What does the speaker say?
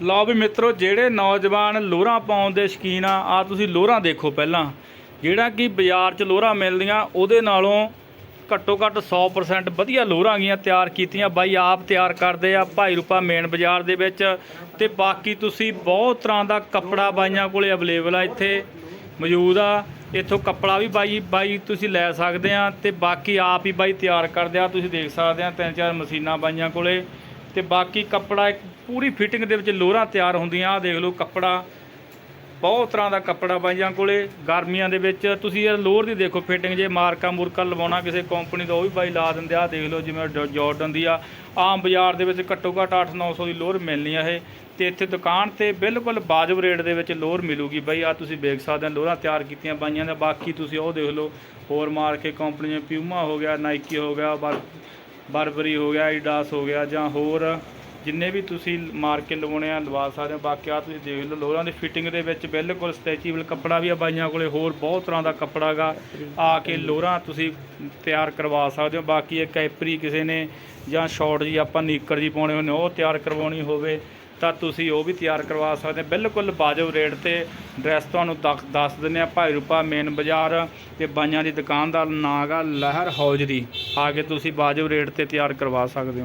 ਲਓ ਵੀ ਮਿੱਤਰੋ, ਜਿਹੜੇ ਨੌਜਵਾਨ ਲੋਹਰਾਂ ਪਾਉਣ ਦੇ ਸ਼ਕੀਨ ਆ ਆ ਤੁਸੀਂ ਲੋਹਰਾਂ ਦੇਖੋ ਪਹਿਲਾਂ। ਜਿਹੜਾ ਕਿ ਬਾਜ਼ਾਰ 'ਚ ਲੋਹਰਾਂ ਮਿਲਦੀਆਂ, ਉਹਦੇ ਨਾਲੋਂ ਘੱਟੋ ਘੱਟ 100% ਵਧੀਆ ਲੋਹਰਾਂ ਗੀਆਂ ਤਿਆਰ ਕੀਤੀਆਂ। ਬਾਈ, ਆਪ ਤਿਆਰ ਕਰਦੇ ਆ ਭਾਈ ਰੂਪਾ ਮੇਨ ਬਾਜ਼ਾਰ ਦੇ ਵਿੱਚ। ਤੇ ਬਾਕੀ ਤੁਸੀਂ ਬਹੁਤ ਤਰ੍ਹਾਂ ਦਾ ਕੱਪੜਾ ਬਾਈਆਂ ਕੋਲੇ ਅਵੇਲੇਬਲ ਆ, ਇੱਥੇ ਮੌਜੂਦ ਆ। ਇੱਥੋਂ ਕੱਪੜਾ ਵੀ ਬਾਈ ਬਾਈ ਤੁਸੀਂ ਲੈ ਸਕਦੇ ਆ। ਤੇ ਬਾਕੀ ਆਪ ਹੀ ਬਾਈ ਤਿਆਰ ਕਰਦੇ ਆ, ਤੁਸੀਂ ਦੇਖ ਸਕਦੇ ਆ, ਤਿੰਨ ਚਾਰ ਮਸ਼ੀਨਾਂ ਬਾਈਆਂ ਕੋਲੇ। ਤੇ ਬਾਕੀ ਕੱਪੜਾ ਇੱਕ ਪੂਰੀ ਫਿਟਿੰਗ ਦੇ ਵਿੱਚ ਲੋਹਰਾਂ ਤਿਆਰ ਹੁੰਦੀਆਂ। ਆ ਦੇਖ ਲਓ ਕੱਪੜਾ। ਬਹੁਤ ਤਰ੍ਹਾਂ ਦਾ ਕੱਪੜਾ ਬਾਈਆਂ ਕੋਲੇ, ਗਰਮੀਆਂ ਦੇ ਵਿੱਚ। ਤੁਸੀਂ ਇਹ ਲੋਅਰ ਦੀ ਦੇਖੋ ਫਿਟਿੰਗ, ਜੇ ਮਾਰਕਾ ਮੁਰਕਾ ਲਵਾਉਣਾ ਕਿਸੇ ਕੰਪਨੀ ਦਾ, ਉਹ ਵੀ ਬਾਈ ਲਾ ਦਿੰਦੇ ਆ। ਦੇਖ ਲਓ ਜਿਵੇਂ ਜ- ਜਾਰਡਨ ਦੀ ਆ। ਆਮ ਬਾਜ਼ਾਰ ਦੇ ਵਿੱਚ ਘੱਟੋ ਘੱਟ 8-900 ਦੀ ਲੋਅਰ ਮਿਲਣੀ ਆ ਇਹ। ਤੇ ਇੱਥੇ ਦੁਕਾਨ ਤੇ ਬਿਲਕੁਲ ਵਾਜਬ ਰੇਟ ਦੇ ਵਿੱਚ ਲੋਅਰ ਮਿਲੂਗੀ। ਬਾਈ ਆ ਤੁਸੀਂ ਵੇਖ ਸਕਦੇ ਹੋ ਲੋਅਰਾਂ ਤਿਆਰ ਕੀਤੀਆਂ ਬਾਈਆਂ ਦਾ। ਬਾਕੀ ਤੁਸੀਂ ਉਹ ਦੇਖ ਲਓ, ਹੋਰ ਮਾਰ ਕੇ ਕੰਪਨੀ ਪਿਊਮਾ ਹੋ ਗਿਆ ਨਾਈਕੀ ਹੋ ਗਿਆ ਬਰ ਬਰਬਰੀ ਹੋ ਗਿਆ ਆਈਡਾਸ ਹੋ ਗਿਆ ਜਾਂ ਹੋਰ ਜਿੰਨੇ ਵੀ ਤੁਸੀਂ ਮਾਰ ਕੇ ਲਵਾਉਣੇ ਆ, ਲਵਾ ਸਕਦੇ ਹੋ। ਬਾਕੀ ਆ ਤੁਸੀਂ ਦੇਖ ਲਓ, ਲੋਰਾਂ ਦੀ ਫਿਟਿੰਗ ਦੇ ਵਿੱਚ ਬਿਲਕੁਲ ਸਟ੍ਰੈਚੇਬਲ ਕੱਪੜਾ ਵੀ ਆ ਬਾਈਆਂ ਕੋਲੇ, ਹੋਰ ਬਹੁਤ ਤਰ੍ਹਾਂ ਦਾ ਕੱਪੜਾ ਗਾ। ਆ ਕੇ ਲੋਰਾਂ ਤੁਸੀਂ ਤਿਆਰ ਕਰਵਾ ਸਕਦੇ ਹੋ। ਬਾਕੀ ਇਹ ਕੈਪਰੀ ਕਿਸੇ ਨੇ ਜਾਂ ਸ਼ਾਰਟ ਜੀ ਆਪਾਂ ਨੀਕਰ ਜੀ ਪਾਉਣੇ ਹੁੰਦੇ ਉਹ ਤਿਆਰ ਕਰਵਾਉਣੀ ਹੋਵੇ। ਤਾਂ ਤੁਸੀਂ ਉਹ ਵੀ ਤਿਆਰ ਕਰਵਾ ਸਕਦੇ। ਬਿਲਕੁਲ ਵਾਜਬ ਰੇਟ ਤੇ ਡਰੈਸ ਤੁਹਾਨੂੰ ਦੱਸ ਦੱਸ ਦਿੰਦੇ ਆ ਭਾਈ ਰੂਪਾ ਮੇਨ ਬਾਜ਼ਾਰ ਤੇ ਬਾਈਆਂ ਦੀ ਦੁਕਾਨ ਦਾ ਨਾਂ ਗਾ ਲਹਿਰ ਹੌਜਰੀ ਆ ਕੇ ਤੁਸੀਂ ਵਾਜਬ ਰੇਟ ਤੇ ਤਿਆਰ ਕਰਵਾ ਸਕਦੇ ਹੋ।